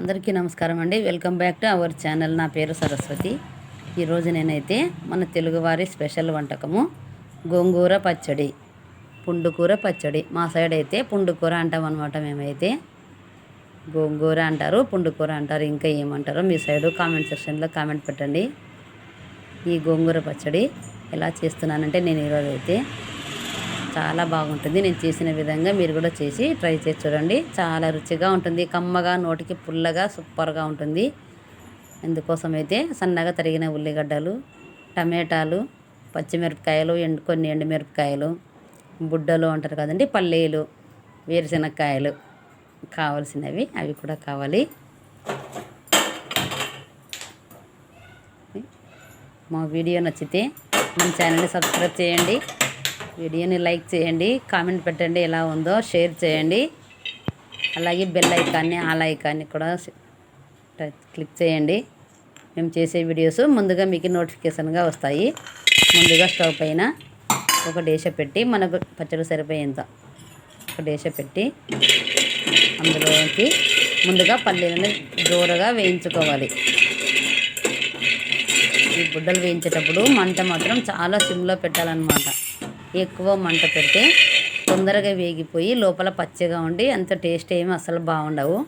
అందరికీ నమస్కారం అండి. Welcome back to our channel. నా పేరు సరస్వతి. ఈరోజు నేనైతే మన తెలుగువారి స్పెషల్ వంటకము గోంగూర పచ్చడి పుండుకూర పచ్చడి. మా సైడ్ అయితే పుండుకూర అంటాం అనమాట మేమైతే. గోంగూర అంటారు పుండుకూర అంటారు ఇంకా ఏమంటారో మీ సైడు కామెంట్ సెక్షన్లో కామెంట్ పెట్టండి. ఈ గోంగూర పచ్చడి ఎలా చేస్తున్నానంటే నేను ఈరోజు అయితే చాలా బాగుంటుంది. నేను చేసిన విధంగా మీరు కూడా చేసి ట్రై చేసి చూడండి. చాలా రుచిగా ఉంటుంది. కమ్మగా నోటికి పుల్లగా సూపర్గా ఉంటుంది. అందుకోసం అయితే సన్నగా తరిగిన ఉల్లిగడ్డలు టమాటాలు పచ్చిమిరపకాయలు ఎండు కొన్ని ఎండుమిరపకాయలు బుడ్డలు అంటారు కదండి పల్లీలు వేరుశనగకాయలు కావాల్సినవి అవి కూడా కావాలి. మా వీడియో నచ్చితే మన ఛానల్ని సబ్స్క్రైబ్ చేయండి. వీడియోని లైక్ చేయండి కామెంట్ పెట్టండి ఎలా ఉందో షేర్ చేయండి. అలాగే బెల్ ఐకాన్ని ఆల్ ఐకాన్ని కూడా క్లిక్ చేయండి. మేము చేసే వీడియోస్ ముందుగా మీకు నోటిఫికేషన్గా వస్తాయి. ముందుగా స్టవ్ పైన ఒక డేష పెట్టి మనకు పచ్చడి సరిపోయేంత ఒక డేష పెట్టి అందులోకి ముందుగా పల్లీలను దూరగా వేయించుకోవాలి. ఈ గుడ్డలు వేయించేటప్పుడు మంట మాత్రం చాలా సిమ్లో పెట్టాలన్నమాట. ఎక్కువ మంట పెడితే తొందరగా వేగిపోయి లోపల పచ్చిగా ఉండి అంత టేస్ట్ ఏమి అసలు బాగుండవు.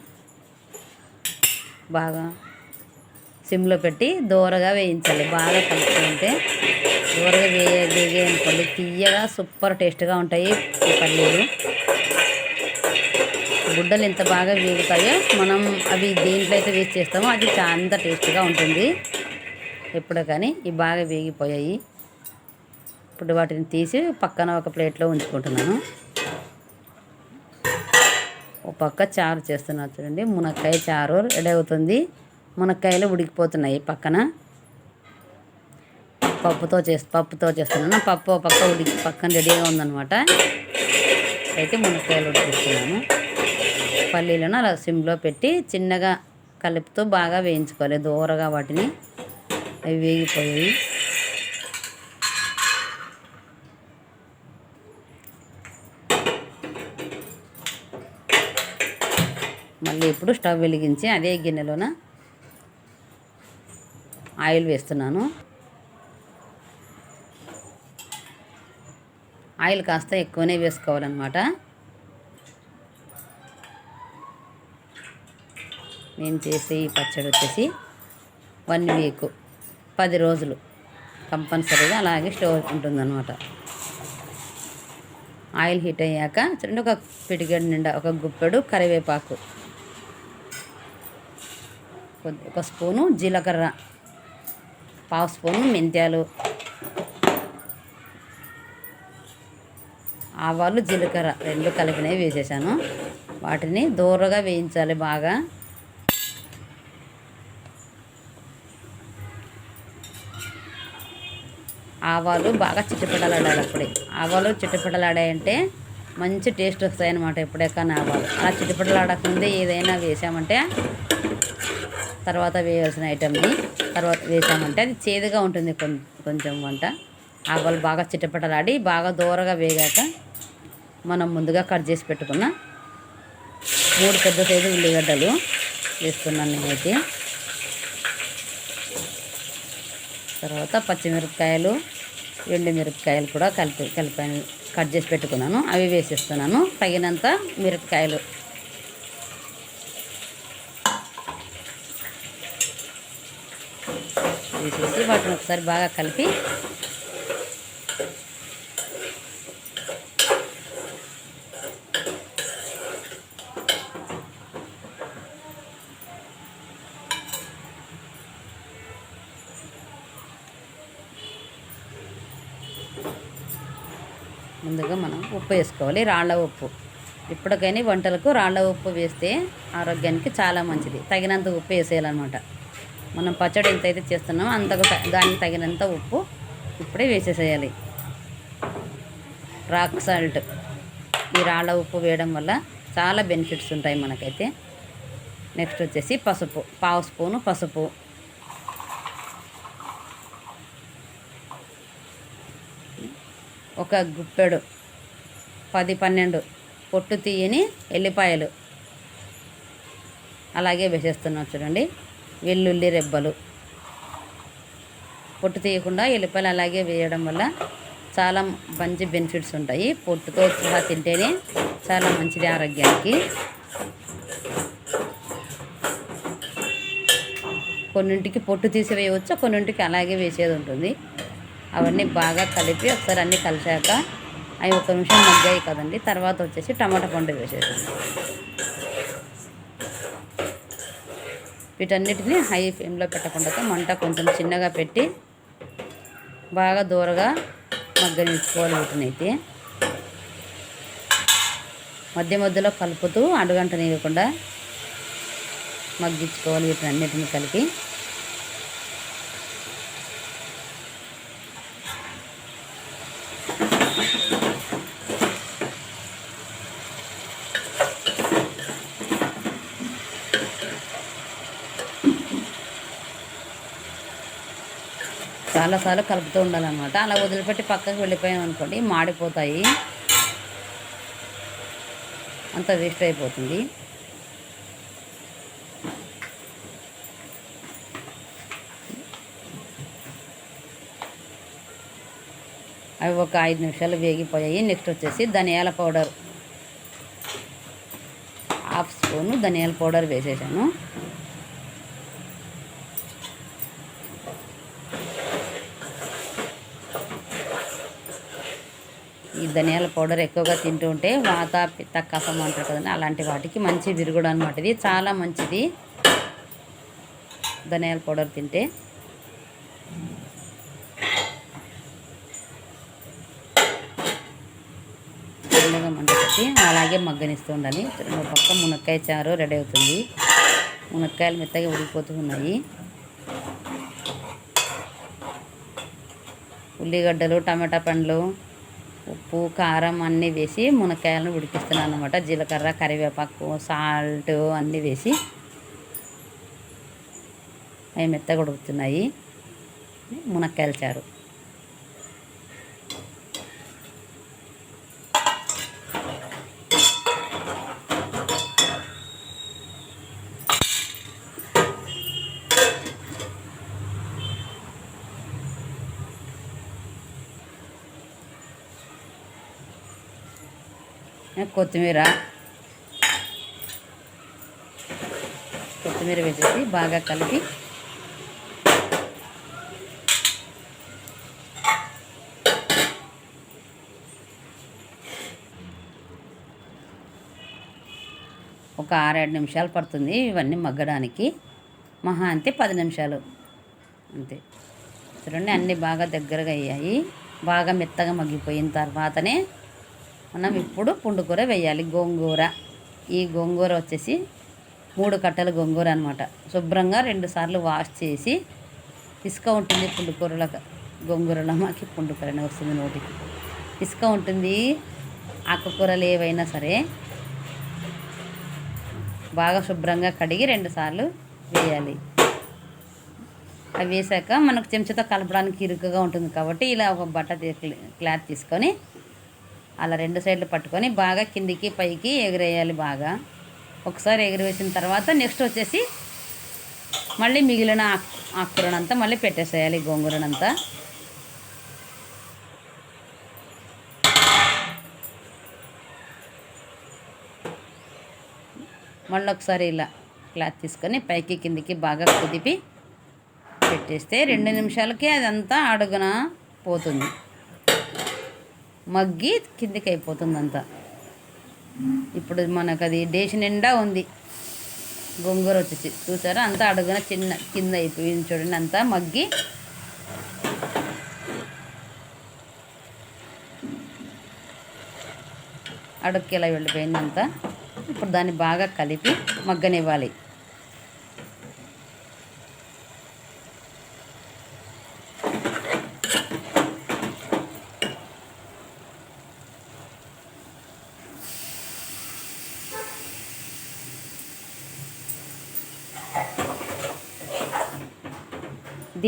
బాగా సిమ్లో పెట్టి దూరగా వేయించాలి. బాగా కలుపుకుంటే దూరగా వే వేగే అనుకోండి తీయగా సూపర్ టేస్ట్గా ఉంటాయి ఈ పల్లీలు గుడ్డలు ఎంత బాగా వేగుతాయో మనం అవి దేంట్లో అయితే వేస్ట్ చేస్తామో అది చాలా టేస్ట్గా ఉంటుంది. ఎప్పుడో కానీ ఇవి బాగా వేగిపోయాయి. ఇప్పుడు వాటిని తీసి పక్కన ఒక ప్లేట్లో ఉంచుకుంటున్నాను. ఒక పక్క చారు చేస్తున్నాను చూడండి. మునక్కాయ చారు రెడీ అవుతుంది. మునక్కాయలు ఉడికిపోతున్నాయి పక్కన. పప్పుతో చేసి పప్పుతో చేస్తున్నాను. పప్పు ఒక పక్క ఉడికి పక్కన రెడీగా ఉందన్నమాట. అయితే మునక్కాయలు ఉడికిస్తున్నాను. పల్లీలను అలా సిమ్లో పెట్టి చిన్నగా కలుపుతూ బాగా వేయించుకోవాలి. దూరగా వాటిని. అవి వేగిపోయాయి. ఇప్పుడు స్టవ్ వెలిగించి అదే గిన్నెలోన ఆయిల్ వేస్తున్నాను. ఆయిల్ కాస్త ఎక్కువనే వేసుకోవాలన్నమాట. నేను చేసే ఈ పచ్చడి వచ్చేసి వన్ వీక్ పది రోజులు కంపల్సరీగా అలాగే స్టోర్ ఉంటుందన్నమాట. ఆయిల్ హీట్ అయ్యాక చూడండి ఒక పిడిగడి నిండా ఒక గుప్పెడు కరివేపాకు ఒక స్పూను జీలకర్ర పావు స్పూను మెంతాలు ఆవాలు జీలకర్ర రెండు కలిపినవి వేసేసాను. వాటిని దూరగా వేయించాలి బాగా. ఆవాలు బాగా చిట్టుపడలాడాలి అప్పుడే ఆవాలు చిట్టుపడలాడాయంటే మంచి టేస్ట్ వస్తాయి అన్నమాట ఎప్పుడే కానీ ఆవాలు. అలా చిట్టుపిడలాడకముందే ఏదైనా వేసామంటే తర్వాత వేయాల్సిన ఐటమ్ని తర్వాత వేసామంటే అది చేదుగా ఉంటుంది కొంచెం వంట. ఆవాలు బాగా చిట్టపటలాడి బాగా దూరగా వేగాక మనం ముందుగా కట్ చేసి పెట్టుకున్న మూడు పెద్ద సైజు ఉల్లిగడ్డలు వేస్తున్నాను నేనైతే. తర్వాత పచ్చిమిరపకాయలు ఎండు మిరపకాయలు కూడా కలిపి కలిపి కట్ చేసి పెట్టుకున్నాను. అవి వేసేస్తున్నాను. తగినంత మిరపకాయలు వేసేసి వాటిని ఒకసారి బాగా కలిపి ముందుగా మనం ఉప్పు వేసుకోవాలి. రాళ్ళ ఉప్పు. ఇప్పటికైనా వంటలకు రాళ్ళ ఉప్పు వేస్తే ఆరోగ్యానికి చాలా మంచిది. తగినంత ఉప్పు వేసేయాలన్నమాట. మనం పచ్చడి ఎంత అయితే చేస్తున్నామో అంతకు దానికి తగినంత ఉప్పు ఇప్పుడే వేసేసేయాలి. Rock salt. ఈ రాళ్ళ ఉప్పు వేయడం వల్ల చాలా బెనిఫిట్స్ ఉంటాయి మనకైతే. నెక్స్ట్ వచ్చేసి పసుపు పావు స్పూను పసుపు. ఒక గుప్పెడు పది పన్నెండు పొట్టు తీయని ఎల్లిపాయలు. అలాగే వేసేస్తున్నాం చూడండి. వెల్లుల్లి రెబ్బలు. పొట్టు తీయకుండా ఎల్లిపాయలు అలాగే వేయడం వల్ల చాలా మంచి బెనిఫిట్స్ ఉంటాయి. పొట్టుతో సహా తింటేనే చాలా మంచిది ఆరోగ్యానికి. కొన్నింటికి పొట్టు తీసి వేయవచ్చు కొన్నింటికి అలాగే వేసేది ఉంటుంది. అవన్నీ బాగా కలిపి ఒకసారి అన్నీ కలిసాక అవి ఒక నిమిషం మగ్గాయి కదండి తర్వాత వచ్చేసి టమాటా పండు వేసేసాను వీటన్నిటిని హై ఫ్లేమ్లో పెట్టకుండా మంట కొంచెం చిన్నగా పెట్టి బాగా దూరగా మగ్గనిచ్చుకోవాలి వీటినైతే మధ్య మధ్యలో కలుపుతూ అడుగంట నీయకుండా మగ్గించుకోవాలి వీటిని అన్నిటిని కలిపి. చాలాసార్లు కలుపుతూ ఉండాలన్నమాట. అలా వదిలిపెట్టి పక్కకు వెళ్ళిపోయాం అనుకోండి మాడిపోతాయి. అంత వేస్ట్ అయిపోతుంది. అవి ఒక ఐదు నిమిషాలు వేగిపోయాయి. నెక్స్ట్ వచ్చేసి ధనియాల పౌడర్. హాఫ్ స్పూను ధనియాల పౌడర్ వేసేసాను. ధనియాల పౌడర్ ఎక్కువగా తింటూ ఉంటే వాత పిత్త కఫం అంటారు కదండి అలాంటి వాటికి మంచి విరుగుడు అనమాట ఇది. చాలా మంచిది ధనియాల పౌడర్ తింటే. చిన్నగా మంట అలాగే మగ్గనిస్తూ ఉండాలి. రెండు పక్క మునక్కాయ చారు రెడీ అవుతుంది. మునక్కాయలు మెత్తగా ఉడికిపోతూ ఉన్నాయి. ఉల్లిగడ్డలు టమాటా పండ్లు ఉప్పు కారం అన్నీ వేసి మునక్కాయలను ఉడికిస్తున్నాను అనమాట జీలకర్ర కరివేపాకు సాల్ట్ అన్నీ వేసి అవి మెత్తగా ఉడుకుతున్నాయి. మునక్కాయల చారు. కొత్తిమీర. కొత్తిమీర వేసేసి బాగా కలిపి ఒక ఆరేడు నిమిషాలు పడుతుంది. ఇవన్నీ మగ్గడానికి. మహా అంతే పది నిమిషాలు. అంతే. చూడండి అన్నీ బాగా దగ్గరగా అయ్యాయి. బాగా మెత్తగా మగ్గిపోయిన తర్వాతనే మనం ఇప్పుడు పుండుకూర వేయాలి గోంగూర. ఈ గోంగూర వచ్చేసి మూడు కట్టలు గోంగూర అనమాట శుభ్రంగా రెండు సార్లు వాష్ చేసి ఇసుక ఉంటుంది పుండుకూరల గోంగూరలో మాకి పుండుకూరనే వస్తుంది నోటికి. ఇసుక ఉంటుంది ఆకుకూరలు ఏవైనా సరే బాగా శుభ్రంగా కడిగి రెండు సార్లు వేయాలి. అవి వేసాక మనకు చెంచాతో కలపడానికి ఇరుకుగా ఉంటుంది కాబట్టి ఇలా ఒక బట్ట క్లాత్ తీసుకొని అలా రెండు సైడ్లు పట్టుకొని బాగా కిందికి పైకి ఎగిరేయాలి బాగా. ఒకసారి ఎగిరివేసిన తర్వాత నెక్స్ట్ వచ్చేసి మళ్ళీ మిగిలిన ఆకురనంతా ఆకుకూరనంతా మళ్ళీ పెట్టేసేయాలి గోంగూరనంతా. మళ్ళీ ఒకసారి ఇలా క్లాత్ తీసుకొని పైకి కిందికి బాగా కుదిపి పెట్టేస్తే రెండు నిమిషాలకే అదంతా అడుగున పోతుంది. మగ్గి కిందికి అయిపోతుంది అంతా ఇప్పుడు మనకు అది డేసి నిండా ఉంది. గోంగూర వచ్చేసి చూసారా? అంతా అడుగున చిన్న కింద అయిపోయింది చూడండి. అంతా మగ్గి అడుక్కి ఇలా వెళ్ళిపోయింది అంతా ఇప్పుడు దాన్ని బాగా కలిపి మగ్గనివ్వాలి.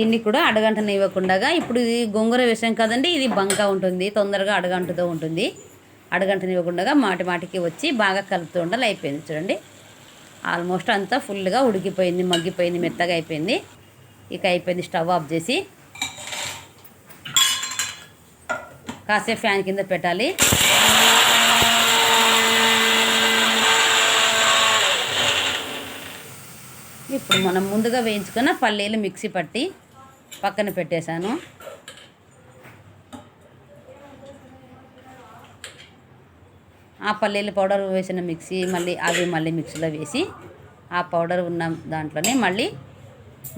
దీన్ని కూడా అడగంటని ఇవ్వకుండా ఇప్పుడు ఇది గొంగూర విషయం కదండి ఇది బంక ఉంటుంది తొందరగా అడగంటుతూ ఉంటుంది. అడగంటని ఇవ్వకుండా మాటి మాటికి వచ్చి బాగా కలుపుతూ ఉండాలి అయిపోయింది చూడండి. ఆల్మోస్ట్ అంతా ఫుల్గా ఉడికిపోయింది మగ్గిపోయింది మెత్తగా అయిపోయింది. ఇక అయిపోయింది స్టవ్ ఆఫ్ చేసి కాసేపు ఫ్యాన్ కింద పెట్టాలి. ఇప్పుడు మనం ముందుగా వేయించుకున్న పల్లీలు మిక్సీ పట్టి పక్కన పెట్టేశాను. ఆ పల్లీల పౌడర్ వేసిన మిక్సీ మళ్ళీ అవి మళ్ళీ మిక్సీలో వేసి ఆ పౌడర్ ఉన్న దాంట్లోనే మళ్ళీ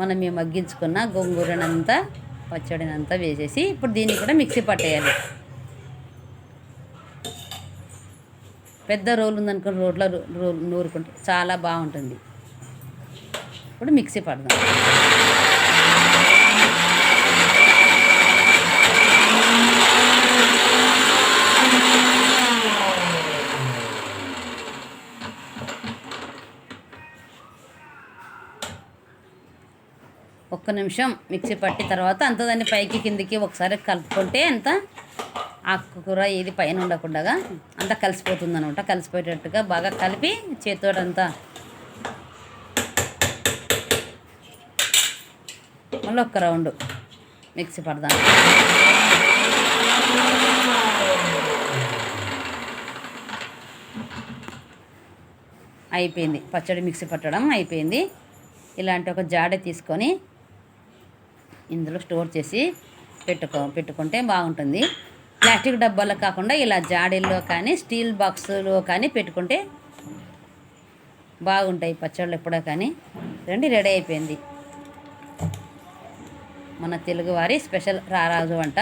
మనం మేము మగ్గించుకున్న గోంగూరనంతా పచ్చడినంతా వేసేసి ఇప్పుడు దీన్ని కూడా మిక్సీ పట్టేయాలి. పెద్ద రోలు ఉందనుకుని రోడ్లో రోలు నూరుకుంటే చాలా బాగుంటుంది. ఇప్పుడు మిక్సీ పడదాం. ఒక్క నిమిషం మిక్సీ పట్టి తర్వాత అంత దాన్ని పైకి కిందికి ఒకసారి కలుపుకుంటే అంత ఆకుకూర ఏది పైన ఉండకుండా అంతా కలిసిపోతుంది అనమాట కలిసిపోయేటట్టుగా బాగా కలిపి చేతితోటంతా మళ్ళీ ఒక్క రౌండ్ మిక్సీ పడదాం. అయిపోయింది. పచ్చడి మిక్సీ పట్టడం అయిపోయింది. ఇలాంటి ఒక జాడ తీసుకొని ఇందులో స్టోర్ చేసి పెట్టుకో పెట్టుకుంటే బాగుంటుంది. ప్లాస్టిక్ డబ్బాలో కాకుండా ఇలా జాడీల్లో కానీ స్టీల్ బాక్సులో కానీ పెట్టుకుంటే బాగుంటాయి పచ్చళ్ళు ఎప్పుడో కానీ. రండి రెడీ అయిపోయింది. మన తెలుగువారి స్పెషల్ రారాజు వంట.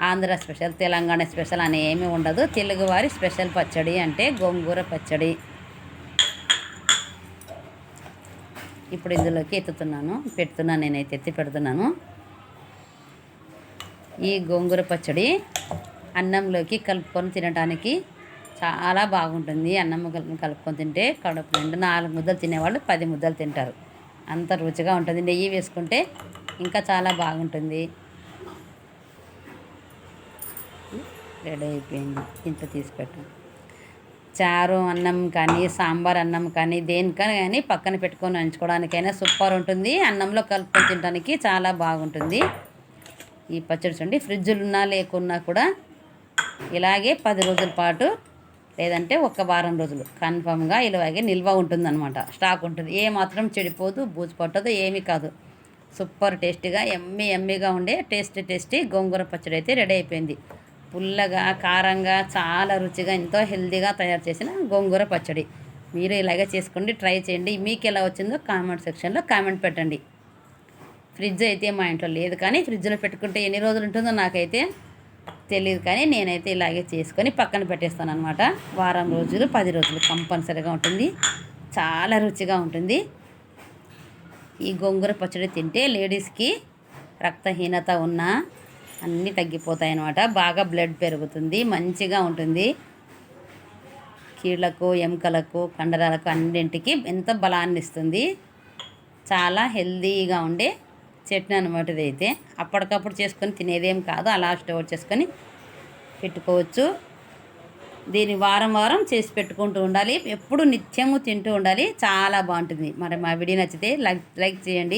ఆంధ్ర స్పెషల్ తెలంగాణ స్పెషల్ అని ఏమీ ఉండదు. తెలుగువారి స్పెషల్ పచ్చడి అంటే గోంగూర పచ్చడి. ఇప్పుడు ఇందులోకి ఎత్తుతున్నాను. పెడుతున్నాను నేనైతే ఎత్తి పెడుతున్నాను. ఈ గోంగూర పచ్చడి అన్నంలోకి కలుపుకొని తినడానికి చాలా బాగుంటుంది. అన్నం కలుపుకొని తింటే కడుపు నిండా నాలుగు ముద్దలు తినేవాళ్ళు పది ముద్దలు తింటారు. అంత రుచిగా ఉంటుంది. నెయ్యి వేసుకుంటే ఇంకా చాలా బాగుంటుంది. రెడీ అయిపోయింది. ఇంత తీసి పెట్టాను. చారు అన్నం కానీ సాంబార్ అన్నం కానీ దేనికైనా కానీ పక్కన పెట్టుకొని నంచుకోవడానికైనా సూపర్ ఉంటుంది. అన్నంలో కలుపుకొని తినడానికి చాలా బాగుంటుంది. ఈ పచ్చడి చూడండి ఫ్రిడ్జ్లు ఉన్నా లేకున్నా కూడా ఇలాగే పది రోజుల పాటు లేదంటే ఒక వారం రోజులు కన్ఫామ్గా ఇలాగే నిల్వ ఉంటుందన్నమాట. స్టాక్ ఉంటుంది. ఏ మాత్రం చెడిపోదు బూజు పట్టదు ఏమీ కాదు. సూపర్ టేస్టీగా ఎమ్మి ఎమ్మిగా ఉండే టేస్టీ టేస్టీ గోంగూర పచ్చడి అయితే రెడీ అయిపోయింది. పుల్లగా కారంగా చాలా రుచిగా ఎంతో హెల్తీగా తయారు చేసిన గోంగూర పచ్చడి. మీరు ఇలాగే చేసుకోండి ట్రై చేయండి. మీకు ఎలా వచ్చిందో కామెంట్ సెక్షన్లో కామెంట్ పెట్టండి. ఫ్రిడ్జ్ అయితే మా ఇంట్లో లేదు కానీ ఫ్రిడ్జ్లో పెట్టుకుంటే ఎన్ని రోజులు ఉంటుందో నాకైతే తెలియదు కానీ నేనైతే ఇలాగే చేసుకొని పక్కన పెట్టేస్తాను అనమాట వారం రోజులు పది రోజులు కంపల్సరీగా ఉంటుంది. చాలా రుచిగా ఉంటుంది. ఈ గోంగూర పచ్చడి తింటే లేడీస్కి రక్తహీనత ఉన్నా అన్నీ తగ్గిపోతాయి అన్నమాట బాగా బ్లడ్ పెరుగుతుంది మంచిగా ఉంటుంది. కీళ్ళకు ఎముకలకు కండరాలకు అన్నింటికి ఎంత బలాన్ని ఇస్తుంది. చాలా హెల్తీగా ఉండే చట్నీ అనమాట ఇదైతే. అప్పటికప్పుడు చేసుకొని తినేదేం కాదు అలా స్టోర్ చేసుకొని పెట్టుకోవచ్చు. దీన్ని వారం వారం చేసి పెట్టుకుంటూ ఉండాలి. ఎప్పుడు నిత్యము తింటూ ఉండాలి. చాలా బాగుంటుంది. మరి మా వీడియో నచ్చితే లైక్ లైక్ చేయండి.